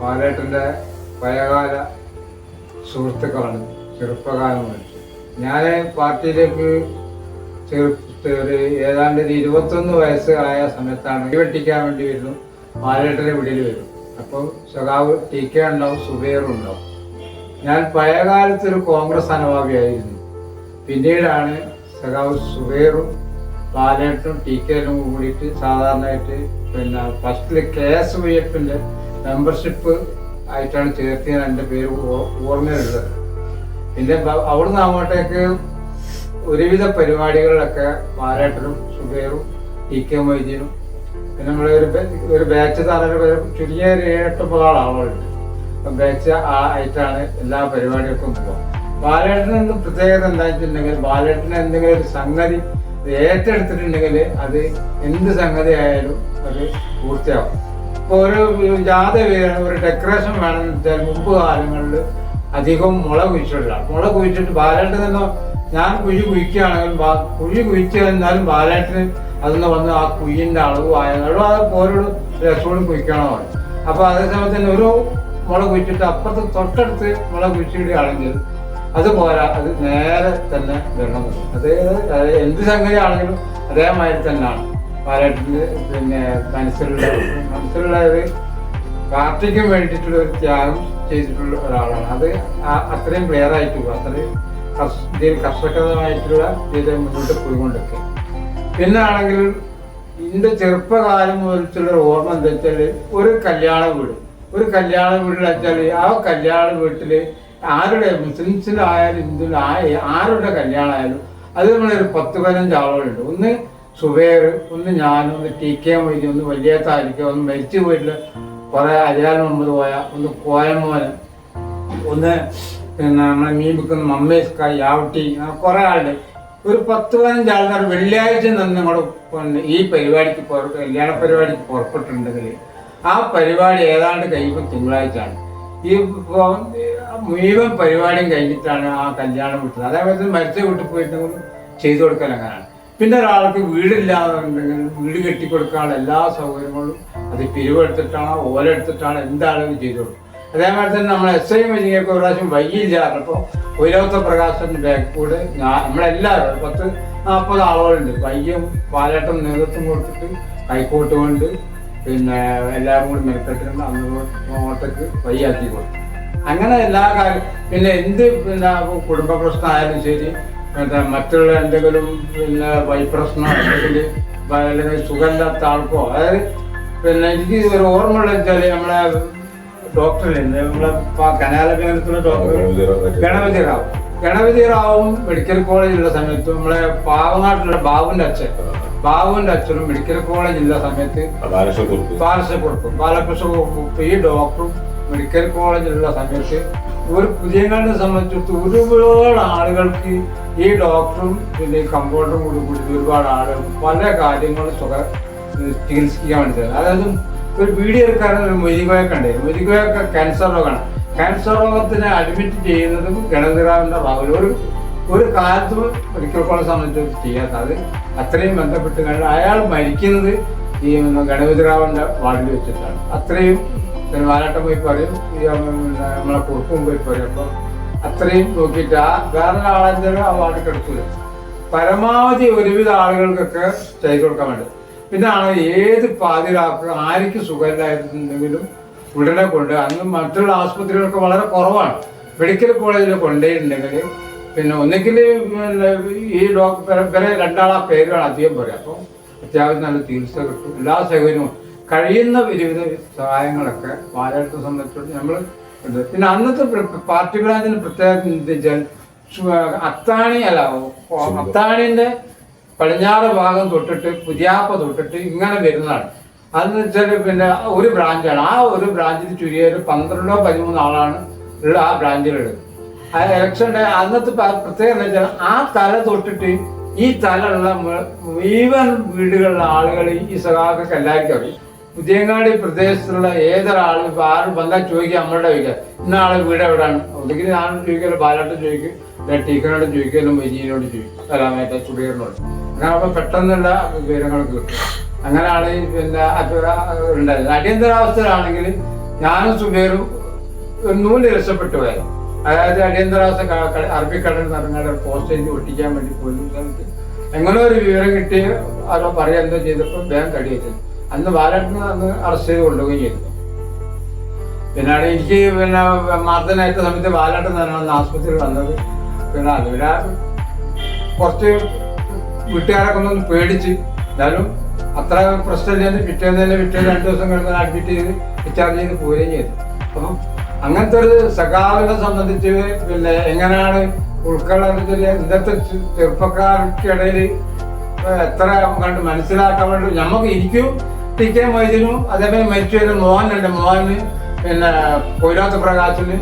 ബാലേട്ടന്റെ പഴയകാല സുഹൃത്തുക്കളാണ് ചെറുപ്പകാലം മുതൽ. ഞാൻ പാർട്ടിയിലേക്ക് ചെറു ഒരു ഏതാണ്ട് ഒരു ഇരുപത്തൊന്ന് വയസ്സ് ആയ സമയത്താണ് വെട്ടിക്കാൻ വേണ്ടി വരുന്നു. ബാലേട്ടന്റെ വീട്ടിൽ വരും അപ്പോൾ സഖാവ് ടി കെ ഉണ്ടാവും സുബേറും ഉണ്ടാവും. ഞാൻ പഴയകാലത്ത് ഒരു കോൺഗ്രസ് അനുഭാവിയായിരുന്നു. പിന്നീടാണ് സഖാവ് സുബൈറും ബാലേട്ടും ടി കെയിലും കൂടിയിട്ട് സാധാരണയായിട്ട് പിന്നെ ഫസ്റ്റിൽ കെ എസ് വി എഫിന്റെ മെമ്പർഷിപ്പ് ആയിട്ടാണ് ചേർത്തിയ എന്റെ പേര് ഓർമ്മയുള്ളത് പിന്നെ അവിടുന്ന് അങ്ങോട്ടേക്ക് ഒരുവിധ പരിപാടികളിലൊക്കെ ബാലേട്ടനും സുബേറും ടി കെ മൊയ്തീനും പിന്നെ നമ്മുടെ ഒരു ഒരു ബാച്ച് താരം ചുരുങ്ങിയ ഒരു ഏഴെട്ട് ഒമ്പതാൾ ആളുകളുണ്ട്. അപ്പം ബാച്ച് ആയിട്ടാണ് എല്ലാ പരിപാടികൾക്കും പോകുക ബാലേട്ടന് പ്രത്യേകത എന്താണെന്നുണ്ടെങ്കിൽ വെച്ചിട്ടുണ്ടെങ്കിൽ ബാലേട്ടന് എന്തെങ്കിലും ഒരു സംഗതി ഏറ്റെടുത്തിട്ടുണ്ടെങ്കിൽ അത് എന്ത് സംഗതി ആയാലും അത് പൂർത്തിയാവും. ഒരു ജാത വേണം ഒരു ഡെക്കറേഷൻ വേണം മുമ്പ് കാലങ്ങളിൽ അധികം മുള കുഴിച്ചിട്ടില്ല. മുള കുഴിച്ചിട്ട് ബാലേട്ടൻ തന്നെ ഞാൻ കുഴി കുഴിക്കുകയാണെങ്കിൽ കുഴി കുഴിച്ചു കഴിഞ്ഞാലും ബാലേട്ടന് അതൊന്ന് വന്ന് ആ കുഴിന്റെ അളവ് ആയാലും അത് ഓരോ രസോടും കുഴിക്കണമാണ് അപ്പോൾ അതേ സമയത്ത് തന്നെ ഒരു മുള കുഴിച്ചിട്ട് അപ്പുറത്ത് തൊട്ടടുത്ത് മുള കുഴിച്ചിടുകയാണെങ്കിൽ അത് പോരാ അത് നേരെ തന്നെ വരണം. അത് എന്ത് സംഗതി ആണെങ്കിലും അതേമാതിരി തന്നെയാണ്. ബാലേട്ടന്റെ പിന്നെ മനസ്സിലുള്ള മനസ്സിലുള്ള ഒരു പാർട്ടിക്ക് വേണ്ടിയിട്ടുള്ള ഒരു ത്യാഗം ചെയ്തിട്ടുള്ള ഒരാളാണ്. അത് അത്രയും ക്ലിയർ ആയിട്ടുള്ളൂ അത്രയും ഇതിൽ കർഷകമായിട്ടുള്ള ഇതിൽ മുന്നോട്ട് പോയിക്കൊണ്ടിരിക്കുക. പിന്നെ ആണെങ്കിൽ ഇതിന്റെ ചെറുപ്പകാലം മുതലുള്ള ഓർമ്മ എന്താ വെച്ചാൽ ഒരു കല്യാണ വീട്. ഒരു കല്യാണ വീട്ടിൽ വെച്ചാൽ ആ കല്യാണ വീട്ടിൽ ആരുടെ മുസ്ലിംസിലായാലും ഹിന്ദുവിലായാലും ആരുടെ കല്യാണമായാലും അത് നമ്മളൊരു പത്ത് പതിനഞ്ച് ആളുകളുണ്ട്. ഒന്ന് സുബേർ ഒന്ന് ഞാനും ഒന്ന് ടി കെ മൊയ്തി ഒന്ന് വലിയ താലിക്ക ഒന്ന് മരിച്ചു പോയിട്ടുള്ള കുറെ അരിയാൽ മുഹമ്മദ് പോയ ഒന്ന് കോയമോന് ഒന്ന് പിന്നെ നമ്മളെ മീൻ വിൽക്കുന്ന മമ്മേസ്ക യാവട്ടി കുറെ ആളുണ്ട്. ഒരു പത്ത് പതിനഞ്ച് ആൾക്കാർ വെള്ളിയാഴ്ച നിന്ന് നമ്മൾ ഈ പരിപാടിക്ക് കല്യാണ പരിപാടിക്ക് പുറപ്പെട്ടിട്ടുണ്ടെങ്കിൽ ആ പരിപാടി ഏതാണ്ട് കഴിയുമ്പോൾ തിങ്കളാഴ്ച ആണ് ഈ മുഴുവൻ പരിപാടിയും കഴിഞ്ഞിട്ടാണ് ആ കല്യാണം വിട്ടത്. അതേപോലെ മരിച്ച വീട്ടിൽ പോയിട്ടുണ്ടെങ്കിൽ ചെയ്തു കൊടുക്കൽ അങ്ങനെയാണ് പിന്നെ ഒരാൾക്ക് വീടില്ലാതെ വീട് കെട്ടിക്കൊടുക്കാനുള്ള എല്ലാ സൗകര്യങ്ങളും അത് പിരിവെടുത്തിട്ടാണോ ഓല എടുത്തിട്ടാണോ എന്താണെങ്കിലും ചെയ്തോളൂ. അതേമാതിരി തന്നെ നമ്മൾ എസ് ഐ മജിയൊക്കെ ഒരു പ്രാവശ്യം വൈകിയില്ല അപ്പോൾ പ്രകാശത്തിന്റെ ബാക്ക് കൂടെ ഞാൻ നമ്മളെല്ലാവരും പത്ത് നാൽപ്പത് ആളുകളുണ്ട്. വൈകിയും പാലാട്ടം നേതൃത്വം കൊടുത്തിട്ട് കൈക്കോട്ട് കൊണ്ട് പിന്നെ എല്ലാവരും കൂടി മെനക്കെട്ടിട്ടുണ്ട് അങ്ങോട്ടേക്ക് വയ്യാക്കി കൊടുത്തു. അങ്ങനെ എല്ലാ കാര്യം പിന്നെ എന്ത് പിന്നെ കുടുംബ പ്രശ്നമായാലും ശരി പിന്നെ മറ്റുള്ള എന്തെങ്കിലും പിന്നെ വൈപ്രശ്നോ അല്ലെങ്കിൽ അല്ലെങ്കിൽ സുഖമില്ലാത്ത ആൾക്കോ അതായത് പിന്നെ എനിക്ക് ഒരു ഓർമ്മയുള്ള വെച്ചാൽ നമ്മളെ ഡോക്ടറില്ലേ നമ്മളെ കനാലകേന്ദ്രത്തിലെ ഡോക്ടർ ഗണപതി റാവു ഗണപതി റാവും. മെഡിക്കൽ കോളേജിലുള്ള സമയത്ത് നമ്മളെ പാവനാട്ടിലുള്ള ബാബുവിന്റെ അച്ഛൻ. ബാബുവിന്റെ അച്ഛനും മെഡിക്കൽ കോളേജിലുള്ള സമയത്ത് ബാലകൃഷ്ണക്കുറുപ്പ് ബാലകൃഷ്ണക്കുറുപ്പ് ഈ ഡോക്ടറും മെഡിക്കൽ കോളേജിലുള്ള സമയത്ത് ഒരു പുതിയ കാലത്തെ സംബന്ധിച്ചിടത്ത് ഒരുപാട് ആളുകൾക്ക് ഈ ഡോക്ടറും പിന്നെ ഈ കമ്പൗണ്ടറും കൂടി കൂടി ഒരുപാട് ആളുകൾ പല കാര്യങ്ങളും സുഖ ചികിത്സിക്കാൻ വേണ്ടി അതായത് ഒരു വീഡിയോ എടുക്കാനും ഒരു മൊരികോയൊക്കെ മുരികോയൊക്കെ ക്യാൻസർ രോഗമാണ് ക്യാൻസർ രോഗത്തിനെ അഡ്മിറ്റ് ചെയ്യുന്നതും ഗണതിറാവിന്റെ ഭാഗം ഒരു ഒരു കാലത്തും മെഡിക്കൽ കോളേജ് ചെയ്യാത്ത അത് അത്രയും ബന്ധപ്പെട്ട് കഴിഞ്ഞാൽ അയാൾ മരിക്കുന്നത് ഈ ഗണപതിറാവിന്റെ വാർഡിൽ വെച്ചിട്ടാണ്. അത്രയും വാലാട്ടം പോയി പറയും നമ്മളെ കുറുപ്പും പോയി പറയും അപ്പൊ അത്രയും നോക്കിയിട്ട് ആ വേറെ ആളെന്തായാലും ആ വാർഡിൽ കിടക്കില്ല പരമാവധി ഒരുവിധ ആളുകൾക്കൊക്കെ ചെയ്തു കൊടുക്കാൻ വേണ്ടി. പിന്നെ ആണ് ഏത് പാതിരാക്ക് ആർക്ക് സുഖമില്ലായിരുന്നെങ്കിലും ഉടനെ കൊണ്ട് അന്ന് മറ്റുള്ള ആസ്പത്രികളൊക്കെ വളരെ കുറവാണ്. മെഡിക്കൽ കോളേജിൽ കൊണ്ടുപോയിട്ടുണ്ടെങ്കിൽ പിന്നെ ഒന്നെങ്കിൽ ഈ ഡോക്ടർ വരെ രണ്ടാളാ പേരുകൾ അധികം പറയാം. അപ്പം അത്യാവശ്യം നല്ല ചികിത്സ കിട്ടും. എല്ലാ സൗകര്യവും കഴിയുന്ന വിവിധ സഹായങ്ങളൊക്കെ പാലായിട്ട് സംബന്ധിച്ചോട്ട് നമ്മൾ ഉണ്ട്. പിന്നെ അന്നത്തെ പാർട്ടി ബ്രാഞ്ചിന് വെച്ചാൽ അത്താണി അല്ല അത്താണിന്റെ പടിഞ്ഞാറ് ഭാഗം തൊട്ടിട്ട് പുതിയാപ്പ തൊട്ടിട്ട് ഇങ്ങനെ വരുന്നതാണ്. അതെന്ന് വെച്ചാൽ പിന്നെ ഒരു ബ്രാഞ്ചാണ്. ആ ഒരു ബ്രാഞ്ചിൽ ചുരുങ്ങിയ ഒരു പന്ത്രണ്ടോ പതിമൂന്നോ ആളാണ് ഉള്ള ആ ബ്രാഞ്ചിലുള്ളത്. ആ ഇലക്ഷന്റെ അന്നത്തെ പ്രത്യേകത എന്ന് വെച്ചാൽ ആ തല തൊട്ടിട്ട് ഈ തല ഉള്ള ഈവൻ വീടുകളിലെ ആളുകൾ ഈ സഖാക്കൊക്കെ എല്ലാവർക്കും അറിയും. പുതിയങ്ങാടി പ്രദേശത്തുള്ള ഏതൊരാളും ഇപ്പൊ ആരും വന്നാൽ ചോദിക്കുക നമ്മളുടെ ചോദിക്കുക. ഇന്ന ആളെ വീട് എവിടെയാണ് ഒന്നുകിൽ ഞാൻ ചോദിക്കല്ലോ ബാലാട്ടം ചോദിക്കും അല്ലെ ടീക്കനോട് ചോദിക്കലും വൈജിനോട് ചോദിക്കും കലാമേറ്റ മറ്റേ സുബീറിനോട് അങ്ങനെ അപ്പൊ പെട്ടെന്നുള്ള വിവരങ്ങൾ കിട്ടും. അങ്ങനെയാണ് പിന്നെ ഉണ്ടായത് അടിയന്തരാവസ്ഥയിലാണെങ്കിൽ ഞാനും സുബേറും നൂൽ രക്ഷപ്പെട്ടു പോയത്. അതായത് അടിയന്തരാവസ്ഥ അറബിക്കടൽ നിറങ്ങാതെ പോസ്റ്റേജ് ഒട്ടിക്കാൻ വേണ്ടി പോയി എങ്ങനെ ഒരു വിവരം കിട്ടി. അതോ പറയാൻ എന്തോ ചെയ്തപ്പോൾ വേഗം കടി വെച്ചത് അന്ന് ബാലകൃഷ്ണൻ അന്ന് അറസ്റ്റ് ചെയ്ത് കൊണ്ടുപോവുകയും ചെയ്തു. പിന്നെ അവിടെ എനിക്ക് പിന്നെ മർദ്ദനായിട്ട് സമയത്ത് ബാലട്ടൻ തന്നെയാണ് ആസ്പത്രിയിൽ വന്നത്. പിന്നെ അത് പിന്നെ കുറച്ച് വീട്ടുകാരൊക്കെ ഒന്ന് പേടിച്ച് എന്നാലും അത്ര പ്രശ്നമില്ലാതെ പിറ്റേന്ന് തന്നെ പിറ്റേന്ന് രണ്ട് ദിവസം കഴിഞ്ഞ് അഡ്മിറ്റ് ചെയ്ത് ഡിസ്ചാർജ് ചെയ്ത് പോവുകയും ചെയ്തു. അപ്പം അങ്ങനത്തെ ഒരു സഖാവിനെ സംബന്ധിച്ച് പിന്നെ എങ്ങനെയാണ് ഉൾക്കൊള്ളാൻ ഇന്നത്തെ ചെറുപ്പക്കാർക്കിടയിൽ എത്ര കണ്ട് മനസ്സിലാക്കാൻ വേണ്ടി നമുക്ക് എനിക്കും ടി കെ മൊയ്തിനും അതേപോലെ മരിച്ചു മോഹനുണ്ട് മോഹന് പിന്നെ കൊയിലാത്ത പ്രകാശന്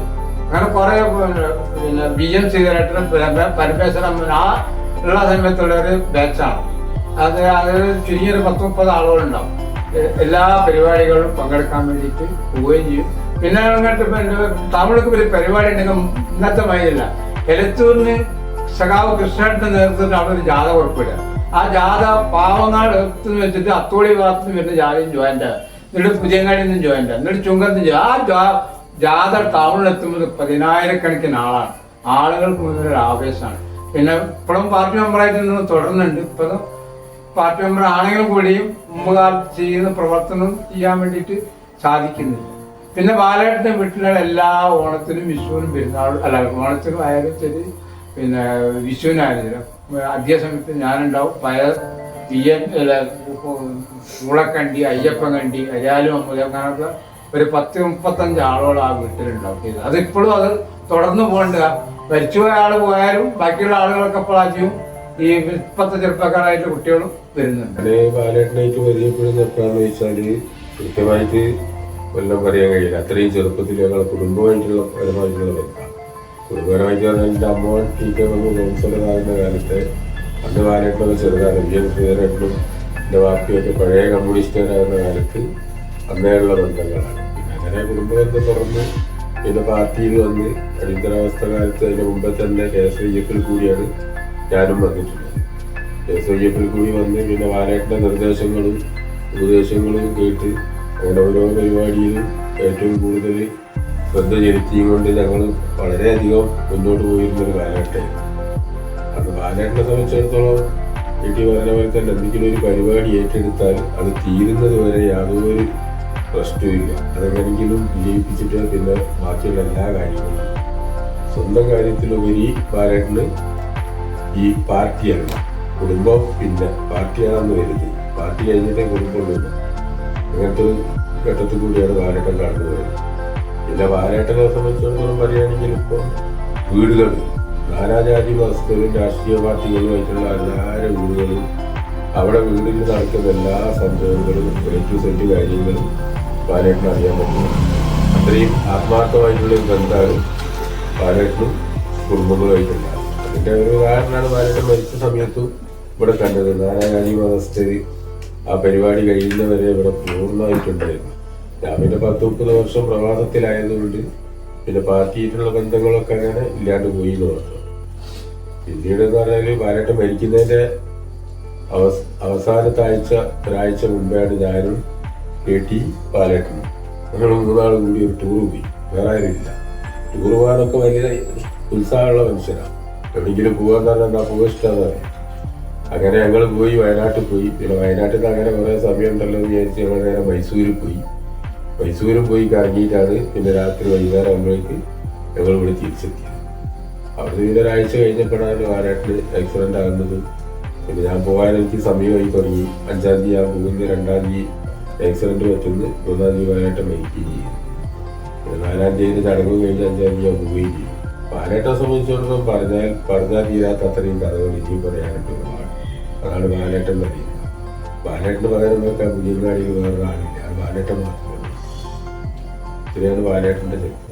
അങ്ങനെ കുറെ പിന്നെ ബി എം ശ്രീധരേട്ടനും പരമേശ്വരൻ ആ ഉള്ള സമയത്തുള്ള ഒരു ബാച്ചാണ് അത് അത് ചുരുങ്ങിയൊരു പത്ത് മുപ്പത് ആളുകളുണ്ടാവും എല്ലാ പരിപാടികളും പങ്കെടുക്കാൻ വേണ്ടിയിട്ട് പോവുകയും ചെയ്യും. പിന്നെ അങ്ങോട്ട് തമിഴ്ക്ക് വലിയ പരിപാടി ഉണ്ടെങ്കിൽ ഇന്നത്തെ മൈലില്ല എലത്തൂരിന് സഖാവ് കൃഷ്ണന്റെ നേതൃത്വത്തിൽ അവിടെ ഒരു ജാഥ കുഴപ്പമില്ല. ആ ജാഥ പാവങ്ങാട് വെച്ചിട്ട് അത്തോളി ഭാഗത്ത് നിന്ന് വരുന്ന ജാഥയും ജോയിന്റ് എന്നിട്ട് പുതിയങ്ങാടി നിന്നും ജോയിന്റ് എന്നിട്ട് ചുങ്കത്തിൽ ആ ജാ- ജാഥ ടൗണിലെത്തുമ്പോൾ പതിനായിരക്കണക്കിന് ആളാണ്. ആളുകൾക്ക് മുന്നിൽ ഒരു ആവേശമാണ്. പിന്നെ ഇപ്പോഴും പാർട്ടി മെമ്പറായിട്ട് നിന്ന് തുടരുന്നുണ്ട് ഇപ്പോഴും പാർട്ടി മെമ്പർ ആണെങ്കിലും കൂടിയും മുമ്പ് കാലത്ത് ചെയ്യുന്ന പ്രവർത്തനം ചെയ്യാൻ വേണ്ടിയിട്ട് സാധിക്കുന്നില്ല. പിന്നെ ബാലേട്ടന്റെ വീട്ടിലുള്ള എല്ലാ ഓണത്തിനും വിഷുവിനും പെരുന്നാളും അല്ല ഓണത്തിനും ആയാലും ശരി പിന്നെ വിഷുവിനായാലും അധിക സമയത്ത് ഞാനുണ്ടാവും പല തീയൻ ചൂളക്കണ്ടി പൂളക്കണ്ടി അയ്യപ്പൻ കണ്ടി അരിയാലും അമ്മ അങ്ങനെയൊക്കെ ഒരു പത്ത് മുപ്പത്തഞ്ച് ആളുകൾ ആ വീട്ടിലുണ്ടാവും അത് അതിപ്പോഴും അത് തുടർന്ന് പോകണ്ട. മരിച്ചുപോയ ആൾ പോയാലും ബാക്കിയുള്ള ആളുകളൊക്കെ അപ്പോഴാച്ചും ഈ ഇപ്പത്തെ ചെറുപ്പക്കാരായിട്ട് കുട്ടികളും വരുന്നുണ്ട്. ബാലേട്ടനായിട്ട് പരിചയപ്പെടുന്ന എപ്പോഴാന്ന് വെച്ചാൽ കൃത്യമായിട്ട് എല്ലാം പറയാൻ കഴിയില്ല. അത്രയും ചെറുപ്പത്തിൽ ഞങ്ങൾ കുടുംബമായിട്ടുള്ള പരമായിട്ടുള്ള എന്റെ അമ്മ ടീച്ചർ കെ വന്ന് കാലത്ത് അന്ന് ചെറുതാണ് വി എം ശ്രീധരനും എന്റെ പഴയ കമ്മ്യൂണിസ്റ്റുകാരായിരുന്ന കാലത്ത് അന്നേയുള്ള ബന്ധങ്ങളാണ്. പിന്നെ അങ്ങനെ കുടുംബബന്ധം തുറന്ന് പിന്നെ പാർട്ടിയിൽ വന്ന് അടിയന്തരാവസ്ഥ കാലത്ത് മുമ്പേ തന്നെ കെ എസ് ഐ എഫിൽ കൂടിയാണ് ഞാനും വന്നിട്ടുള്ളത്. എസ് ഐ എഫിൽ കൂടി വന്ന് പിന്നെ വാലേട്ടന്റെ നിർദ്ദേശങ്ങളും ഉപദേശങ്ങളും കേട്ട് അവിടെ ഓരോ പരിപാടിയിലും ഏറ്റവും കൂടുതൽ ശ്രദ്ധ ചെലുത്തിയും കൊണ്ട് ഞങ്ങൾ വളരെയധികം മുന്നോട്ട് പോയിരുന്നൊരു കാലഘട്ടമായിരുന്നു അത് ബാലേട്ടനെ സംബന്ധിച്ചിടത്തോളം വീട്ടിൽ പറഞ്ഞ പോലെ തന്നെ എന്തെങ്കിലും ഒരു പരിപാടി ഏറ്റെടുത്താൽ അത് തീരുന്നത് വരെ യാതൊരു പ്രശ്നവുമില്ല അതെങ്ങനെങ്കിലും വിജയിപ്പിച്ചിട്ട് പിന്നെ ബാക്കിയുള്ള എല്ലാ കാര്യങ്ങളും. സ്വന്തം കാര്യത്തിലുപരി ബാലേട്ടന് ഈ പാർട്ടിയാണ്. കുടുംബം പിന്നെ പാർട്ടിയാണെന്ന് കരുതി. പാർട്ടി കഴിഞ്ഞിട്ടേ കുടുംബമുള്ളൂ. അങ്ങനത്തെ ഒരു ഘട്ടത്തിൽ കൂടിയാണ് ബാലേട്ടൻ കടന്നു പോയത് പിന്നെ ബാലേട്ടനെ സംബന്ധിച്ചിടത്തോളം പറയുകയാണെങ്കിൽ ഇപ്പോൾ വീടുകൾ നാനാജാതി മതസ്ഥരും രാഷ്ട്രീയ പാർട്ടികളുമായിട്ടുള്ള എല്ലാവരും വീടുകളും അവിടെ വീടിൽ നടക്കുന്ന എല്ലാ സംഭവങ്ങളും എ ടു സെറ്റ് കാര്യങ്ങളും ബാലേട്ടന് അറിയാൻ പറ്റും. അത്രയും ആത്മാർത്ഥമായിട്ടുള്ള ബന്ധമാണ് കുടുംബങ്ങളുമായിട്ടുണ്ടാകും കുടുംബങ്ങളുമായിട്ടുള്ള. അതിന്റെ ഒരു ഉദാഹരണമാണ് ബാലേട്ടൻ മരിച്ച സമയത്തും ഇവിടെ കണ്ടത്. നാരായണി മതസ്ഥര് ആ പരിപാടി കഴിയുന്നവരെ ഇവിടെ പൂർണമായിട്ടുണ്ടായിരുന്നു ഞാൻ പിന്നെ പത്ത് മുപ്പത് വർഷം പ്രവാസത്തിലായതുകൊണ്ട് പിന്നെ പാർട്ടിയായിട്ടുള്ള ബന്ധങ്ങളൊക്കെ അങ്ങനെ ഇല്ലാണ്ട് പോയി എന്ന് പറഞ്ഞു പിന്നീട് എന്ന് പറഞ്ഞാൽ ബാലേട്ടൻ മരിക്കുന്നതിന്റെ അവസ അവസാനത്താഴ്ച ഒരാഴ്ച മുമ്പാണ് ഞാനും കെ ടി ബാലേട്ടനും. ഞങ്ങൾ മൂന്നാളും കൂടി ഒരു ടൂർ പോയി. വേറെ ആരുമില്ല. ടൂർ പോകാനൊക്കെ വലിയ ഉത്സാഹമുള്ള മനുഷ്യനാണ് എവിടെയെങ്കിലും പോകാന്ന് പറഞ്ഞാൽ എന്താ പോകാൻ ഇഷ്ടമാണെന്ന് അങ്ങനെ ഞങ്ങൾ പോയി വയനാട്ടിൽ പോയി. പിന്നെ വയനാട്ടിൽ നിന്ന് അങ്ങനെ കുറേ സമയം ഉണ്ടല്ലോ എന്ന് വിചാരിച്ച് ഞങ്ങൾ നേരെ മൈസൂരിൽ പോയി. മൈസൂരിൽ പോയി കറങ്ങിയിട്ടാണ് പിന്നെ രാത്രി വൈകുന്നേരം ആകുമ്പോഴേക്ക് ഞങ്ങൾ ഇവിടെ തിരിച്ചെത്തിയത്. അവിടെ പിന്നെ ഒരാഴ്ച കഴിഞ്ഞപ്പോഴാണ് വയനാട്ടിൽ ആക്സിഡന്റ് ആകുന്നതും പിന്നെ ഞാൻ പോകാൻ എനിക്ക് സമയമായി തുടങ്ങി. അഞ്ചാം തീയതി ഞാൻ മൂന്ന് രണ്ടാം തീയതി ആക്സിഡന്റ് പറ്റുന്നു. മൂന്നാം തീയതി വയനാട്ട് മരിക്കുകയും ചെയ്യും. പിന്നെ നാലാം തീയതി ചടങ്ങ് കഴിഞ്ഞ് അഞ്ചാം തീയതി ഞാൻ പോവുകയും ചെയ്യും. വയനാട്ടെ സംബന്ധിച്ചിടത്തോളം പറഞ്ഞാൽ പറഞ്ഞാൽ തീരാത്ത അത്രയും കഥകൾ ഇനിയും പറയാനായിട്ട് അതാണ് വയനാട്ടെന്ന് പറയുന്നത്. ബാലേട്ടന് പകരം ആ പുതിയ വേറൊരാളില്ല. വേറെ ആളില്ല മാത്രമേ ഉള്ളൂ. ഇത്രയാണ് ബാലേട്ടന്റെ ചരിത്രം